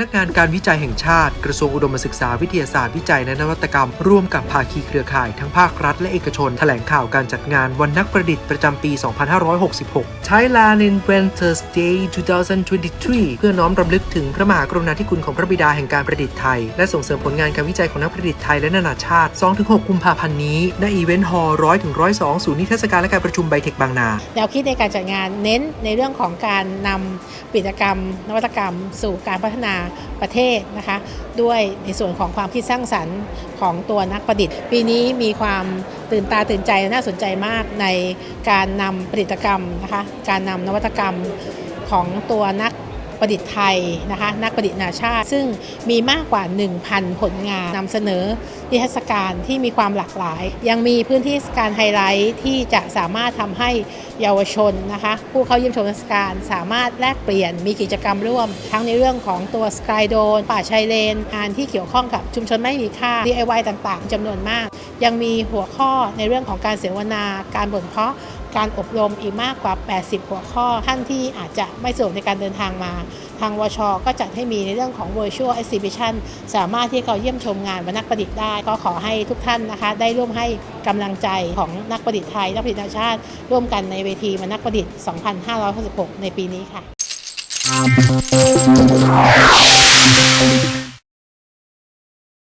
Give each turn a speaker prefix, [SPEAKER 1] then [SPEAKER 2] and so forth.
[SPEAKER 1] นักงานการวิจัยแห่งชาติ กระทรวงอุดมศึกษาวิทยาศาสตร์วิจัยและนวัตกรรม ร่วมกับภาคีเครือข่ายทั้งภาครัฐและเอกชน แถลงข่าวการจัดงานวันนักประดิษฐ์ประจำปี 2566 Thailand Inventors Day 2023 เพื่อน้อมรำลึกถึงพระมหากรุณาธิคุณของพระบิดาแห่งการประดิษฐ์ไทย และส่งเสริมผลงานการวิจัยของนักประดิษฐ์ไทยและนานาชาติ 2-6 กุมภาพันธ์นี้ณอีเวนต์ฮอลล์100-102ศูนย์นิทรรศการและการประชุมไบเทคบางนา
[SPEAKER 2] แนวคิดในการจัดงานเน้นในเรื่องของการนำกิจกรรม นวัตกรรม สู่การพัฒนาประเทศนะคะ ด้วยในส่วนของความคิดสร้างสรรค์ของตัวนักประดิษฐ์ ปีนี้มีความตื่นตาตื่นใจและน่าสนใจมากในการนำผลิตกรรมนะคะการนำนวัตกรรมของตัวนัก ประดิษฐ์ไทยนะคะนักประดิษฐ์นาชาติ ซึ่งมีมากกว่า 1,000 ผลงานนำเสนอนิทรรศการที่มีความหลากหลาย ยังมีพื้นที่การไฮไลท์ที่จะสามารถทำให้เยาวชนนะคะผู้เข้าเยี่ยมชมนิทรรศการสามารถแลกเปลี่ยนมีกิจกรรมร่วม ทั้งในเรื่องของตัวสกายโดนป่าชายเลนงานที่เกี่ยวข้องกับชุมชนไม่มีค่า DIY ต่างๆจำนวนมาก ยังมีหัวข้อในเรื่องของการเสวนาการบ่มเพาะการอบรมอีกมากกว่า 80 หัวข้อ ท่านที่อาจจะไม่สะดวกในการเดินทางมา ทางวช ก็จัดให้มีในเรื่องของ virtual exhibition สามารถที่เขาเยี่ยมชมงานวนักประดิษฐ์ได้ ก็ขอให้ทุกท่านนะคะ ได้ร่วมให้กำลังใจของนักประดิษฐ์ไทย นักประดิษฐ์ชาติ ร่วมกันในเวทีวนักประดิษฐ์ 2566 ในปีนี้ค่ะ